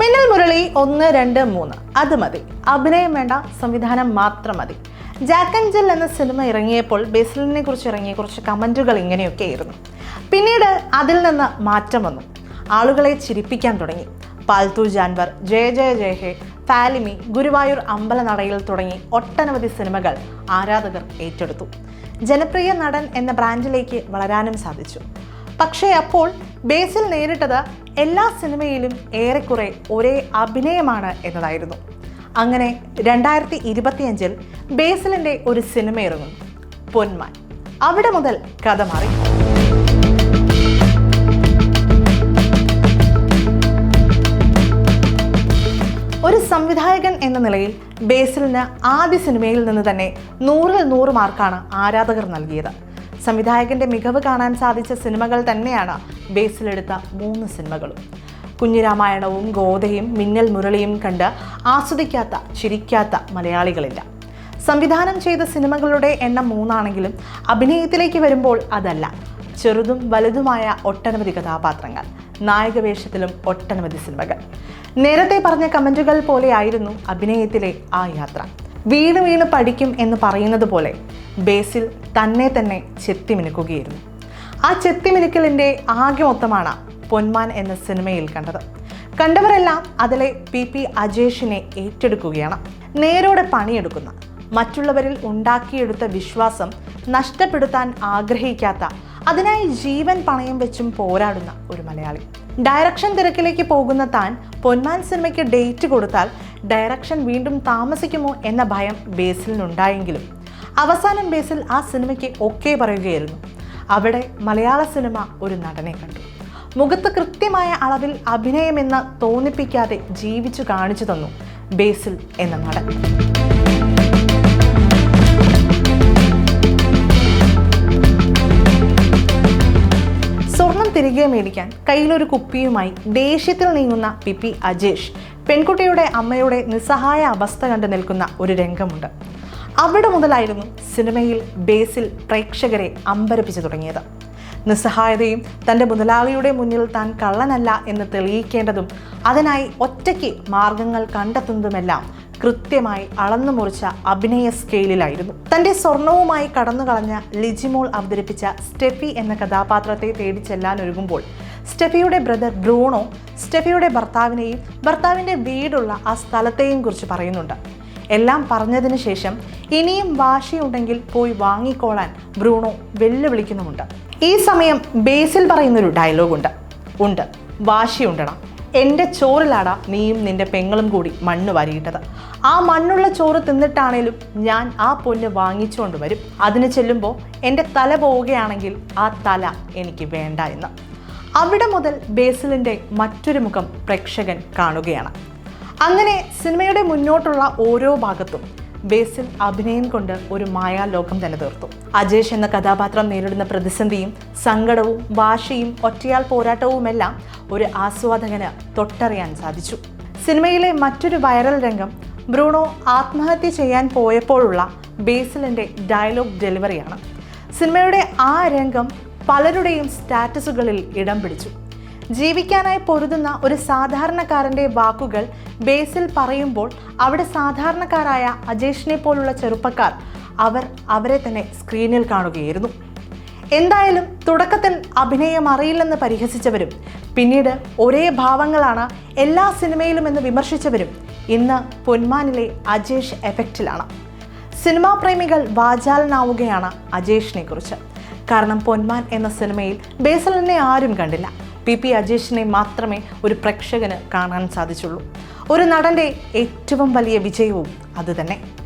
മിന്നൽ മുരളി ഒന്ന് രണ്ട് മൂന്ന്. അത് മതി. അഭിനയം വേണ്ട സംവിധാനം മാത്രം മതി. ജാക്കൻ ആൻഡ് ജിൽ എന്ന സിനിമ ഇറങ്ങിയപ്പോൾ ബേസിലിനെ കുറിച്ച് ഇറങ്ങിയ കുറച്ച് കമന്റുകൾ ഇങ്ങനെയൊക്കെ ആയിരുന്നു. പിന്നീട് അതിൽ നിന്ന് മാറ്റം വന്നു. ആളുകളെ ചിരിപ്പിക്കാൻ തുടങ്ങി. പാൽത്തു ജാൻവർ ജയ ജയ ജയ ഹേ ഫാലിമി ഗുരുവായൂർ അമ്പലനടയിൽ തുടങ്ങി ഒട്ടനവധി സിനിമകൾ ആരാധകർ ഏറ്റെടുത്തു. ജനപ്രിയ നടൻ എന്ന ബ്രാൻഡിലേക്ക് വളരാനും സാധിച്ചു. പക്ഷേ അപ്പോൾ ബേസിൽ നേരിട്ടത് എല്ലാ സിനിമയിലും ഏറെക്കുറെ ഒരേ അഭിനയമാണ് എന്നതായിരുന്നു. അങ്ങനെ രണ്ടായിരത്തി ഇരുപത്തിയഞ്ചിൽ ബേസിലിന്റെ ഒരു സിനിമ ഇറങ്ങുന്നു. പൊന്മാൻ. അവിടെ മുതൽ കഥ മാറി. ഒരു സംവിധായകൻ എന്ന നിലയിൽ ബേസിലിന് ആദ്യ സിനിമയിൽ നിന്ന് തന്നെ നൂറിൽ നൂറ് മാർക്കാണ് ആരാധകർ നൽകിയത്. സംവിധായകന്റെ മികവ് കാണാൻ സാധിച്ച സിനിമകൾ തന്നെയാണ് ബേസിലെടുത്ത മൂന്ന് സിനിമകളും. കുഞ്ഞിരാമായണവും ഗോതയും മിന്നൽ മുരളിയും കണ്ട് ആസ്വദിക്കാത്ത ചിരിക്കാത്ത മലയാളികളില്ല. സംവിധാനം ചെയ്ത സിനിമകളുടെ എണ്ണം മൂന്നാണെങ്കിലും അഭിനയത്തിലേക്ക് വരുമ്പോൾ അതല്ല. ചെറുതും വലുതുമായ ഒട്ടനവധി കഥാപാത്രങ്ങൾ നായകവേഷത്തിലും ഒട്ടനവധി സിനിമകൾ. നേരത്തെ പറഞ്ഞ കമന്റുകൾ പോലെയായിരുന്നു അഭിനയത്തിലെ ആ യാത്ര. വീണ് വീണ് പഠിക്കും എന്ന് പറയുന്നത് പോലെ ബേസിൽ തന്നെ തന്നെ ചെത്തിമിനുക്കുകയായിരുന്നു ആ ചെത്തിമിനുക്കലിന്റെ ആകെ മൊത്തമാണ് പൊന്മാൻ എന്ന സിനിമയിൽ കണ്ടത്. കണ്ടവരെല്ലാം അതിലെ പി പി അജേഷിനെ ഏറ്റെടുക്കുകയാണ്. നേരോടെ പണിയെടുക്കുന്ന മറ്റുള്ളവരിൽ ഉണ്ടാക്കിയെടുത്ത വിശ്വാസം നഷ്ടപ്പെടുത്താൻ ആഗ്രഹിക്കാത്ത അതിനായി ജീവൻ പണയം വെച്ചും പോരാടുന്ന ഒരു മലയാളി. ഡയറക്ഷൻ തിരക്കിലേക്ക് പോകുന്ന താൻ പൊന്മാൻ സിനിമയ്ക്ക് ഡേറ്റ് കൊടുത്താൽ ഡയറക്ഷൻ വീണ്ടും താമസിക്കുമോ എന്ന ഭയം ബേസിലിനുണ്ടായെങ്കിലും അവസാനം ബേസിൽ ആ സിനിമയ്ക്ക് ഓക്കെ പറയുകയായിരുന്നു. അവിടെ മലയാള സിനിമ ഒരു നടനെ കണ്ടു. മുഖത്ത് കൃത്യമായ അളവിൽ അഭിനയമെന്ന് തോന്നിപ്പിക്കാതെ ജീവിച്ചു കാണിച്ചു തന്നു ബേസിൽ എന്ന നടൻ. സ്വർണം തിരികെ മേടിക്കാൻ കയ്യിലൊരു കുപ്പിയുമായി ദേഷ്യത്തിൽ നീങ്ങുന്ന പി പി അജേഷ് പെൺകുട്ടിയുടെ അമ്മയുടെ നിസ്സഹായ അവസ്ഥ കണ്ടു നിൽക്കുന്ന ഒരു രംഗമുണ്ട്. അവിടെ മുതലായിരുന്നു സിനിമയിൽ ബേസിൽ പ്രേക്ഷകരെ അമ്പരപ്പിച്ചു തുടങ്ങിയത്. നിസ്സഹായതയും തന്റെ മുതലാളിയുടെ മുന്നിൽ താൻ കള്ളനല്ല എന്ന് തെളിയിക്കേണ്ടതും അതിനായി ഒറ്റയ്ക്ക് മാർഗങ്ങൾ കണ്ടെത്തുന്നതുമെല്ലാം കൃത്യമായി അളന്നു മുറിച്ച അഭിനയ സ്കെയിലിലായിരുന്നു. തന്റെ സ്വർണവുമായി കടന്നു കളഞ്ഞ ലിജിമോൾ അവതരിപ്പിച്ച സ്റ്റെഫി എന്ന കഥാപാത്രത്തെ തേടി ചെല്ലാൻ ഒരുങ്ങുമ്പോൾ സ്റ്റെഫിയുടെ ബ്രദർ ബ്രൂണോ സ്റ്റെഫിയുടെ ഭർത്താവിനെയും ഭർത്താവിന്റെ വീടുള്ള ആ സ്ഥലത്തെയും കുറിച്ച് പറയുന്നുണ്ട്. എല്ലാം പറഞ്ഞതിന് ശേഷം ഇനിയും വാശിയുണ്ടെങ്കിൽ പോയി വാങ്ങിക്കോളാൻ ബ്രൂണോ വെല്ലുവിളിക്കുന്നുമുണ്ട്. ഈ സമയം ബേസിൽ പറയുന്നൊരു ഡയലോഗുണ്ട്. ഉണ്ട്. വാശിയുണ്ടണം എന്റെ ചോറിലാടാ നീയും നിന്റെ പെങ്ങളും കൂടി മണ്ണ് വാരിയിട്ടത്. ആ മണ്ണുള്ള ചോറ് തിന്നിട്ടാണേലും ഞാൻ ആ പൊന്ന് വാങ്ങിച്ചുകൊണ്ട് വരും. അതിന് ചെല്ലുമ്പോൾ എന്റെ തല പോവുകയാണെങ്കിൽ ആ തല എനിക്ക് വേണ്ട എന്ന്. അവിടെ മുതൽ ബേസിലിന്റെ മറ്റൊരു മുഖം പ്രേക്ഷകൻ കാണുകയാണ്. അങ്ങനെ സിനിമയുടെ മുന്നോട്ടുള്ള ഓരോ ഭാഗത്തും ബേസിൽ അഭിനയം കൊണ്ട് ഒരു മായാലോകം തന്നെ തീർത്തു അജേഷ് എന്ന കഥാപാത്രം നേരിടുന്ന പ്രതിസന്ധിയും സങ്കടവും വാശിയും ഒറ്റയാൾ പോരാട്ടവുമെല്ലാം ഒരു ആസ്വാദകന് തൊട്ടറിയാൻ സാധിച്ചു. സിനിമയിലെ മറ്റൊരു വൈറൽ രംഗം ബ്രൂണോ ആത്മഹത്യ ചെയ്യാൻ പോയപ്പോഴുള്ള ബേസിലിന്റെ ഡയലോഗ് ഡെലിവറിയാണ്. സിനിമയുടെ ആ രംഗം പലരുടെയും സ്റ്റാറ്റസുകളിൽ ഇടം പിടിച്ചു. ജീവിക്കാനായി പൊരുതുന്ന ഒരു സാധാരണക്കാരന്റെ വാക്കുകൾ ബേസിൽ പറയുമ്പോൾ അവിടെ സാധാരണക്കാരായ അജേഷിനെ പോലുള്ള ചെറുപ്പക്കാർ അവർ അവരെ തന്നെ സ്ക്രീനിൽ കാണുകയായിരുന്നു. എന്തായാലും തുടക്കത്തിൽ അഭിനയം അറിയില്ലെന്ന് പരിഹസിച്ചവരും പിന്നീട് ഒരേ ഭാവങ്ങളാണ് എല്ലാ സിനിമയിലും എന്ന് വിമർശിച്ചവരും ഇന്ന് പൊന്മാനിലെ അജേഷ് എഫക്റ്റിലാണ്. സിനിമാ പ്രേമികൾ വാചാലനാവുകയാണ് അജേഷിനെ കുറിച്ച് കാരണം പൊന്മാൻ എന്ന സിനിമയിൽ ബേസലിനെ ആരും കണ്ടില്ല. പി പി അജേഷിനെ മാത്രമേ ഒരു പ്രേക്ഷകന് കാണാൻ സാധിച്ചുള്ളൂ. ഒരു നടന്റെ ഏറ്റവും വലിയ വിജയവും അതുതന്നെ